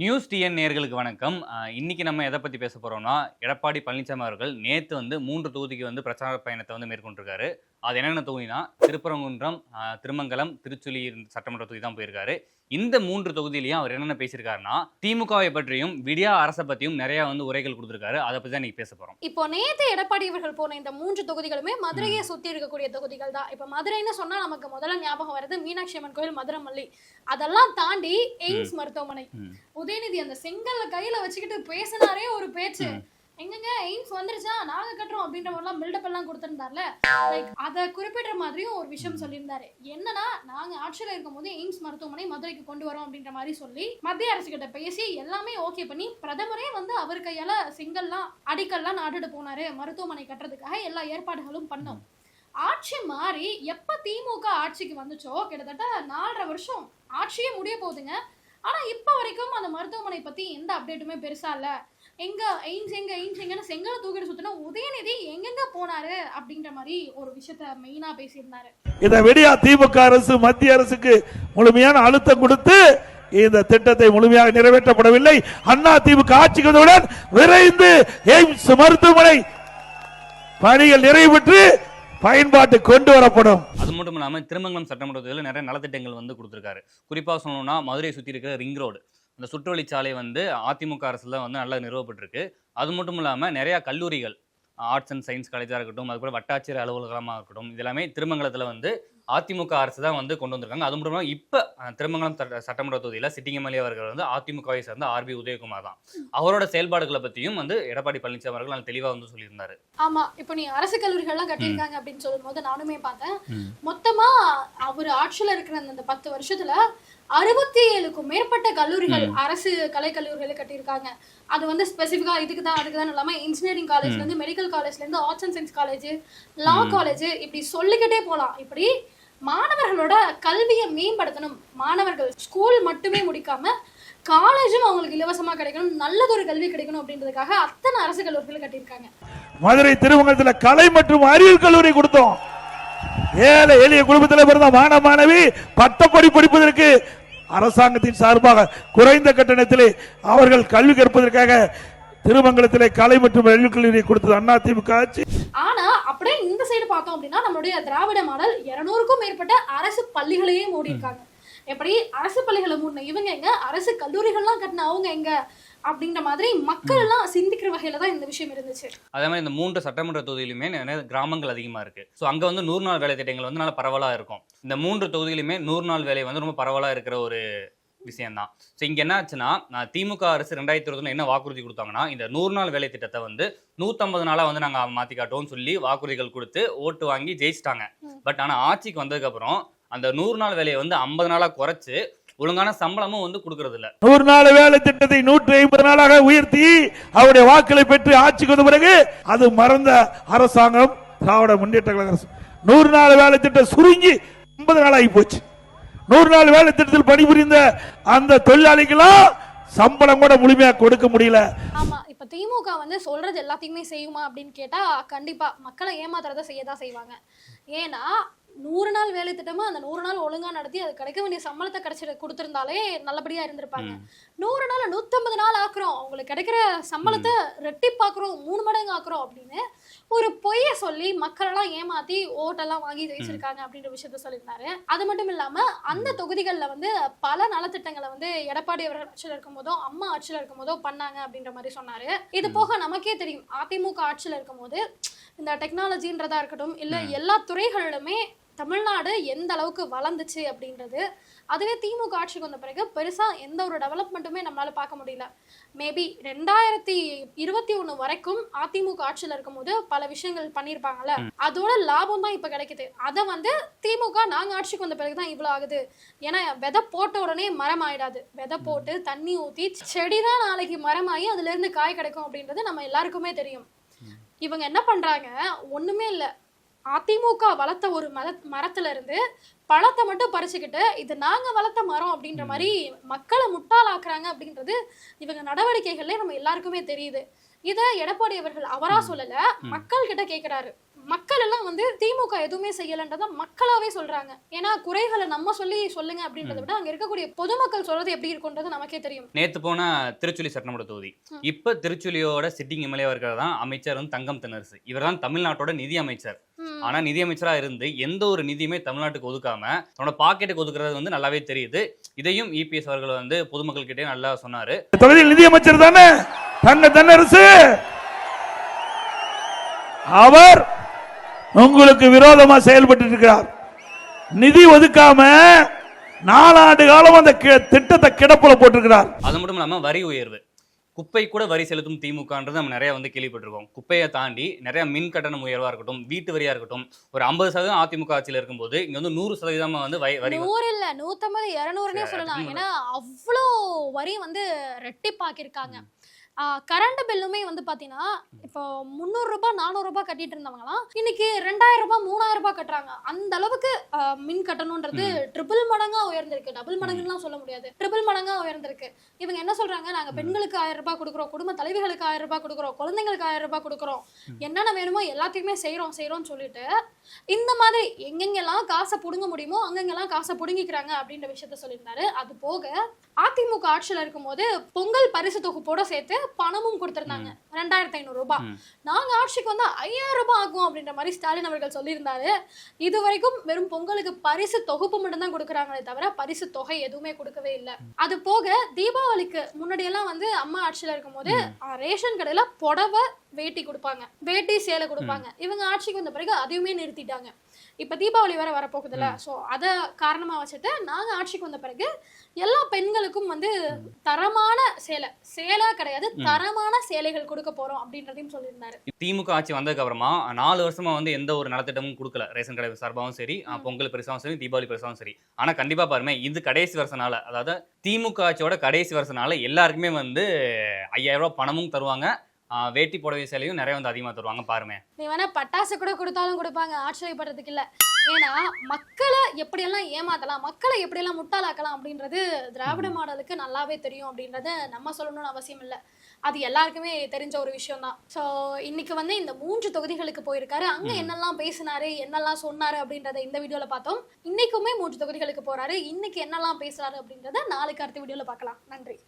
News TN நேர்களுக்கு வணக்கம். இன்றைக்கி இன்னைக்கு நம்ம எதை பற்றி பேச போகிறோம்னா எடப்பாடி பழனிசாமி அவர்கள் நேற்று வந்து மூன்று தொகுதிக்கு வந்து பிரச்சார பயணத்தை வந்து மேற்கொண்டிருக்காரு. அது என்னென்ன தொகுதினா திருப்பரங்குன்றம் திருமங்கலம் திருச்சுழி சட்டமன்ற தொகுதி தான் போயிருக்காரு. இந்த மூன்று தொகுதியிலையும் அவர் என்னென்ன பேசியிருக்காருன்னா திமுகவை பற்றியும் விடியா அரசை பத்தியும் நிறைய வந்து உரைகள் கொடுத்திருக்காரு. அதை பத்தி தான் இன்னைக்கு பேச போறோம். இப்போ நேத்து எடப்பாடி அவர்கள் போன இந்த மூன்று தொகுதிகளுமே மதுரையை சுத்தி இருக்கக்கூடிய தொகுதிகள் தான். இப்போ மதுரைன்னு சொன்னா நமக்கு முதல்ல ஞாபகம் வருது மீனாட்சி அம்மன் கோயில் மதுரமல்லி அதெல்லாம் தாண்டி எய்ம்ஸ் மருத்துவமனை. உதயநிதி அந்த செங்கல்ல கையில வச்சுக்கிட்டு பேசினாரே ஒரு பேச்சு. எங்கங்க எய்ம்ஸ் வந்துருச்சா? நாங்க கட்டுறோம் அப்படின்ற மாதிரிலாம் பில்டப் எல்லாம் கொடுத்திருந்தார்ல. லைக் அதை குறிப்பிடுற மாதிரியும் ஒரு விஷயம் சொல்லியிருந்தாரு. என்னன்னா நாங்க ஆட்சியில இருக்கும் போது எய்ம்ஸ் மருத்துவமனை மதுரைக்கு கொண்டு வரோம் அப்படின்ற மாதிரி சொல்லி மத்திய அரசு கிட்ட பேசி எல்லாமே ஓகே பண்ணி பிரதமரே வந்து அவர் கையால செங்கல்லாம் அடிக்கல்லாம் நாட்டுட்டு போனாரு மருத்துவமனை கட்டுறதுக்காக எல்லா ஏற்பாடுகளும் பண்ணோம். ஆட்சி மாறி எப்ப திமுக ஆட்சிக்கு வந்துச்சோ கிட்டத்தட்ட நாலரை வருஷம் ஆட்சியே முடிய போகுதுங்க. ஆனா இப்ப வரைக்கும் அந்த மருத்துவமனை பத்தி எந்த அப்டேட்டுமே பெருசா இல்லை. எங்க எய்ம்ஸ் எங்க எய்ம்ஸ் எங்கன்னு செங்கலை தூக்கிட்டு சுத்தினா உதயநிதி எங்கெங்க போனாரு அப்படின்ற மாதிரி ஒரு விஷயத்த மெயினா பேசியிருந்தாரு. இந்த வெடியா திமுக அரசு மத்திய அரசுக்கு முழுமையான அழுத்தம் கொடுத்து இந்த திட்டத்தை முழுமையாக நிறைவேற்றப்படவில்லை. அண்ணா திமுக ஆட்சிக்கு வந்தவுடன் விரைந்து எய்ம்ஸ் மருத்துவமனை பணிகள் நிறைவு பெற்று பயன்பாட்டு கொண்டு வரப்படும். அது மட்டும் இல்லாமல் திருமங்கலம் சட்டமன்ற தொகுதியில் நிறைய நலத்திட்டங்கள் வந்து கொடுத்துருக்காரு. குறிப்பாக சொல்லணும்னா மதுரை சுற்றி இருக்கிற ரிங் ரோடு. அந்த சுற்றுவழிச்சாலை வந்து அதிமுக அரசில் வந்து நல்லா நிறுவப்பட்டிருக்கு. அது மட்டும் இல்லாமல் நிறையா கல்லூரிகள் ஆர்ட்ஸ் அண்ட் சயின்ஸ் காலேஜாக இருக்கட்டும் அது கூட வட்டாட்சியர் அலுவலகமாக இருக்கட்டும் இது எல்லாமே திருமங்கலத்தில் வந்து அதிமுக அரசு தான் வந்து கொண்டு வந்திருக்காங்க. அது மட்டும் இல்லாமல் இப்போ திருமங்கலம் சட்ட- சட்டமன்ற தொகுதியில் சிட்டிங் எம்எல்ஏ அவர்கள் வந்து அதிமுகவை சேர்ந்த ஆர்பி உதயகுமார் தான். அவரோட செயல்பாடுகளை பற்றியும் வந்து எடப்பாடி பழனிசாமி அவர்கள் நல்ல தெளிவாக வந்து சொல்லியிருந்தாரு. ஆமா இப்போ நீ அரசு கல்லூரிகள்லாம் கட்டியிருக்காங்க அப்படின்னு சொல்லும் போது நானுமே பார்த்தேன். மொத்தமா அவர் ஆட்சியில இருக்கிற அந்த பத்து வருஷத்துல அறுபத்தி ஏழுக்கும் மேற்பட்ட கல்லூரிகள் அரசு கலை கல்லூரிகளை கட்டியிருக்காங்க. அது வந்து ஸ்பெசிஃபிக்கா இதுக்கு தான் அதுக்கு தான் இல்லாம இன்ஜினியரிங் காலேஜ்ல இருந்து மெடிக்கல் காலேஜ்ல இருந்து arts and science college law college இப்படி சொல்லிக்கிட்டே போலாம். இப்படி மாணவர்களோட கல்வியை மேம்படுத்தணும். மாணவர்கள் ஸ்கூல் மட்டுமே முடிக்காம காலேஜும் அவங்களுக்கு இலவசமா கிடைக்கணும். நல்லதொரு கல்வி கிடைக்கணும் அப்படின்றதுக்காக அத்தனை அரசு கல்லூரிகளை கட்டியிருக்காங்க. மதுரை திருமங்கலத்தில் கலை மற்றும் அறிவியல் கல்லூரி கொடுத்தோம். ஏழை எளிய குடும்பத்தில் பிறந்த மாணவ மாணவி. பட்டப்படி படிப்பதற்கு அரசாங்கத்தின் சார்பாக குறைந்த கட்டணத்திலே அவர்கள் கல்வி கற்பதற்காக திருமங்கலத்திலே கலை மற்றும் கல்விக்கல்லூரியை கல்லூரி கொடுத்தது அண்ணா திமுக ஆட்சி. ஆனா அப்படியே இந்த சைடு பார்த்தோம் அப்படின்னா நம்மளுடைய திராவிட மாடல் இருநூறுக்கும் மேற்பட்ட அரசு பள்ளிகளையே மூடி இருக்காங்க எப்படி? அரசு பள்ளிகளை மூடின இவங்க எங்க? அரசு கல்லூரிகள்லாம் கட்டின அவங்க எங்க? அப்படின்ற மாதிரி மக்கள் எல்லாம் சிந்திக்கிற வகையில தான் இந்த விஷயம் இருந்துச்சு. அதே மாதிரி இந்த மூன்று சட்டமன்ற தொகுதியிலுமே கிராமங்கள் அதிகமாக இருக்கு. ஸோ அங்கே வந்து நூறு நாள் வேலை திட்டங்கள் வந்து நல்ல பரவலாக இருக்கும். இந்த மூன்று தொகுதியிலுமே நூறு நாள் வேலை வந்து ரொம்ப பரவலாக இருக்கிற ஒரு விஷயம்தான். ஸோ இங்கே என்ன ஆச்சுன்னா நான் திமுக அரசு ரெண்டாயிரத்தி இருபதுல என்ன வாக்குறுதி கொடுத்தாங்கன்னா இந்த நூறு நாள் வேலை திட்டத்தை வந்து நூற்றம்பது நாளாக வந்து நாங்கள் மாற்றி காட்டுவோம்னு சொல்லி வாக்குறுதிகள் கொடுத்து ஓட்டு வாங்கி ஜெயிச்சிட்டாங்க. பட் ஆனால் ஆட்சிக்கு வந்ததுக்கப்புறம் அந்த நூறு நாள் வேலையை வந்து ஐம்பது நாளாக குறைச்சு ஒழுங்கான சம்பளமும் வந்து கொடுக்கறது இல்ல நூறு நாள் வேலை திட்டத்தை நூற்றி ஐம்பது நாளாக உயர்த்தி அவருடைய வாக்களை பெற்று ஆட்சிக்கு வந்த பிறகு அது மறந்த அரசாங்கம் திராவிட முன்னேற்ற கழக அரசு. நூறு நாள் வேலை திட்டம் சுருங்கி ஐம்பது நாள் ஆகி போச்சு. நூறு நாள் வேலை திட்டத்தில் பணிபுரிந்த அந்த தொழிலாளிகளும் சம்பளம் கூட முழுமையா கொடுக்க முடியல. ஆமா இப்ப திமுக வந்து சொல்றது எல்லாத்தையுமே செய்யுமா அப்படின்னு கேட்டா கண்டிப்பா மக்களை ஏமாத்துறத செய்யதான் செய்வாங்க. ஏன்னா நூறு நாள் வேலை திட்டமா அந்த நூறு நாள் ஒழுங்கா நடத்தி அது கிடைக்க வேண்டிய சம்பளத்தை கிடைச்சிட கொடுத்திருந்தாலே நல்லபடியா இருந்திருப்பாங்க. நூறு நாள் நூத்தம்பது நாள் ஆக்குறோம். அவங்களுக்கு கிடைக்கிற சம்பளத்தை ரெட்டிப்பாக்குறோம். மூணு மடங்கு ஆக்குறோம் அப்படின்னு ஒரு பொய்ய சொல்லி மக்களெல்லாம் ஏமாத்தி ஓட்டெல்லாம் வாங்கி ஜெயிச்சிருக்காங்க அப்படின்ற விஷயத்த சொல்லியிருந்தாரு. அது மட்டும் இல்லாம அந்த தொகுதிகள்ல வந்து பல நலத்திட்டங்களை வந்து எடப்பாடி அவர்கள் ஆட்சியில் இருக்கும் போதோ அம்மா ஆட்சியில் இருக்கும் போதோ பண்ணாங்க அப்படின்ற மாதிரி சொன்னாரு. இது போக நமக்கே தெரியும். அதிமுக ஆட்சியில் இருக்கும் போது இந்த டெக்னாலஜின்றதா இருக்கட்டும் இல்ல எல்லா துறைகளிலுமே தமிழ்நாடு எந்த அளவுக்கு வளர்ந்துச்சு அப்படின்றது. அதுவே திமுக ஆட்சிக்கு வந்த பிறகு பெருசா எந்த ஒரு டெவலப்மெண்ட்டுமே நம்மளால பார்க்க முடியல. மேபி ரெண்டாயிரத்தி இருபத்தி ஒண்ணு வரைக்கும் அதிமுக ஆட்சியில இருக்கும்போது பல விஷயங்கள் பண்ணியிருப்பாங்கல்ல. அதோட லாபம் தான் இப்ப கிடைக்குது. அதை வந்து திமுக நாங்க ஆட்சிக்கு வந்த பிறகு தான் இவ்வளவு ஆகுது. ஏன்னா விதை போட்ட உடனே மரம் ஆயிடாது. விதை போட்டு தண்ணி ஊத்தி செடி தான் நாளைக்கு மரமாகி அதுல இருந்து காய் கிடைக்கும் அப்படின்றது நம்ம எல்லாருக்குமே தெரியும். இவங்க என்ன பண்றாங்க? ஒண்ணுமே இல்ல. அதிமுக வளர்த்த ஒரு மர மரத்துல இருந்து பழத்தை மட்டும் பறிச்சுக்கிட்டு இது நாங்க வளர்த்த மரம் அப்படின்ற மாதிரி மக்களை முட்டாளாக்குறாங்க அப்படின்றது இவங்க நடவடிக்கைகள்ல நம்ம எல்லாருக்குமே தெரியுது. இத எடப்பாடி அவர்கள் அவரா சொல்லல மக்கள் கிட்ட கேக்குறாரு. மக்கள் எல்லாம் வந்து திமுக எதுவுமே செய்யலன்றத மக்களாவே சொல்றாங்க. ஏன்னா குறைகளை நம்ம சொல்லி சொல்லுங்க அப்படின்றத விட அங்க இருக்கக்கூடிய பொதுமக்கள் சொல்றது எப்படி இருக்குன்றது நமக்கே தெரியும். நேத்து போன திருச்சுழி சட்டமன்ற தொகுதி. இப்ப திருச்சுழியோட சிட்டிங் எம்எல்ஏ இருக்கிறது தான் அமைச்சர் வந்து தங்கம் தென்னரசு இவர் தான் தமிழ்நாட்டோட நிதி அமைச்சர். ஆனா நிதி அமைச்சரா இருந்து எந்த ஒரு நிதியுமே தமிழ்நாட்டுக்கு ஒதுக்காம தன்னோட பாக்கெட்டுக்கு ஒதுக்குறது வந்து நல்லாவே தெரியுது. இதையும் இபிஎஸ் அவர்கள் வந்து பொதுமக்கள் கிட்டே நல்லா சொன்னாரு. தொகுதியில் நிதியமைச்சர் தானே? தங்க தென்னரசு. அவர் உங்களுக்கு விரோதமா செயல்பட்டு இருக்கிறார் நிதி ஒதுக்காம நாலாண்டு காலம் அந்த திட்டத்தை கிடப்புல போட்டிருக்கிறார். அது மட்டும் இல்லாம வரி உயர்வு. குப்பை கூட வரி செலுத்தும் திமுகன்றது நம்ம நிறைய வந்து கேள்விப்பட்டிருக்கோம். குப்பையை தாண்டி நிறைய மின் கட்டணம் உயர்வா இருக்கட்டும் வீட்டு வரியா இருக்கட்டும் ஒரு ஐம்பது சதவீதம் அதிமுக ஆட்சியில் இருக்கும்போது இங்க வந்து நூறு சதவீதமா வந்து வரி நூறு இல்ல நூத்தம்பது இருநூறுனே சொல்லலாம். ஏன்னா அவ்வளோ வரி வந்து ரெட்டிப்பாக்கியிருக்காங்க. கரண்ட் பில்லுமே வந்து பாத்தீங்கன்னா இப்போ முந்நூறு ரூபாய் நானூறு ரூபாய் கட்டிட்டு இருந்தவங்கலாம் இன்னைக்கு ரெண்டாயிரம் ரூபாய் மூணாயிரம் ரூபாய் கட்டுறாங்க. அந்த அளவுக்கு மின் கட்டணம்ன்றது ட்ரிபிள் மடங்கா உயர்ந்திருக்கு. டபுள் மடங்குலாம் சொல்ல முடியாது. ட்ரிபிள் மடங்கா உயர்ந்திருக்கு. இவங்க என்ன சொல்றாங்க? நாங்க பெண்களுக்கு ஆயிரம் ரூபாய் கொடுக்குறோம் குடும்ப தலைவிகளுக்கு ஆயிரம் ரூபாய் கொடுக்குறோம் குழந்தைங்களுக்கு ஆயிரம் ரூபாய் கொடுக்குறோம். என்னென்ன வேணுமோ எல்லாத்தையுமே செய்றோம் செய்றோம்னு சொல்லிட்டு இந்த மாதிரி எங்கெங்கெல்லாம் காசை புடுங்க முடியுமோ அங்கங்கெல்லாம் காசை புடுங்கிக்கிறாங்க அப்படின்ற விஷயத்த சொல்லியிருந்தாரு. அது போக அதிமுக ஆட்சியில இருக்கும்போது பொங்கல் பரிசு தொகுப்போட சேர்த்து பணமும் கொடுத்திருந்தாங்க. ரெண்டாயிரத்தி ஐநூறு ரூபாய். நாங்க ஆட்சிக்கு வந்தா ஐயாயிரம் ரூபாய் ஆகும் அப்படின்ற மாதிரி ஸ்டாலின் அவர்கள் சொல்லியிருந்தாரு. இது வரைக்கும் வெறும் பொங்கலுக்கு பரிசு தொகுப்பு மட்டும் தான் கொடுக்குறாங்களே தவிர பரிசு தொகை எதுவுமே கொடுக்கவே இல்லை. அது போக தீபாவளிக்கு முன்னாடி எல்லாம் வந்து அம்மா ஆட்சியில இருக்கும்போது ஆ, ரேஷன் கடையில புடவை வேட்டி கொடுப்பாங்க. வேட்டி சேலை கொடுப்பாங்க. இவங்க ஆட்சிக்கு வந்த பிறகு அதையுமே நிறுத்திட்டாங்க. இப்ப தீபாவளி வேற வரப்போகுதுல்ல. சோ அத காரணமா வச்சுட்டு நாங்க ஆட்சிக்கு வந்த பிறகு எல்லா பெண்களுக்கும் வந்து தரமான சேலை சேலை கிடையாது தரமான சேலைகள் கொடுக்க போறோம் அப்படின்றதையும் சொல்லியிருந்தாரு. திமுக ஆட்சி வந்ததுக்கு அப்புறமா நாலு வருஷமா வந்து எந்த ஒரு நலத்திட்டமும் கொடுக்கல. ரேஷன் கடை சார்பாகவும் சரி பொங்கல் பெருசாவும் சரி தீபாவளி பெருசாவும் சரி. ஆனா கண்டிப்பா பாருமே இது கடைசி வருஷனால அதாவது திமுக ஆட்சியோட கடைசி வருஷனால எல்லாருக்குமே வந்து ஐயாயிரம் ரூபாய் பணமும் தருவாங்க. வேட்டி புடவை சேலையும் நிறைய வந்து அதிகமா தருவாங்க பாருமே. நீ வேணா பட்டாசு கூட கொடுத்தாலும் கொடுப்பாங்க ஆச்சரியப்படுறதுக்கு இல்ல. ஏன்னா மக்களை எப்படியெல்லாம் ஏமாத்தலாம் மக்களை எப்படியெல்லாம் முட்டாளாக்கலாம் அப்படின்றது திராவிட மாடலுக்கு நல்லாவே தெரியும் அப்படின்றத நம்ம சொல்லணும்னு அவசியம் இல்லை. அது எல்லாருக்குமே தெரிஞ்ச ஒரு விஷயம் தான் ஸோ இன்னைக்கு வந்து இந்த மூன்று தொகுதிகளுக்கு போயிருக்காரு. அங்க என்னெல்லாம் பேசினாரு என்னெல்லாம் சொன்னாரு அப்படின்றத இந்த வீடியோல பார்த்தோம். இன்னைக்குமே மூன்று தொகுதிகளுக்கு போறாரு. இன்னைக்கு என்னெல்லாம் பேசுறாரு அப்படின்றத நாளைக்கு அடுத்த வீடியோல பார்க்கலாம். நன்றி.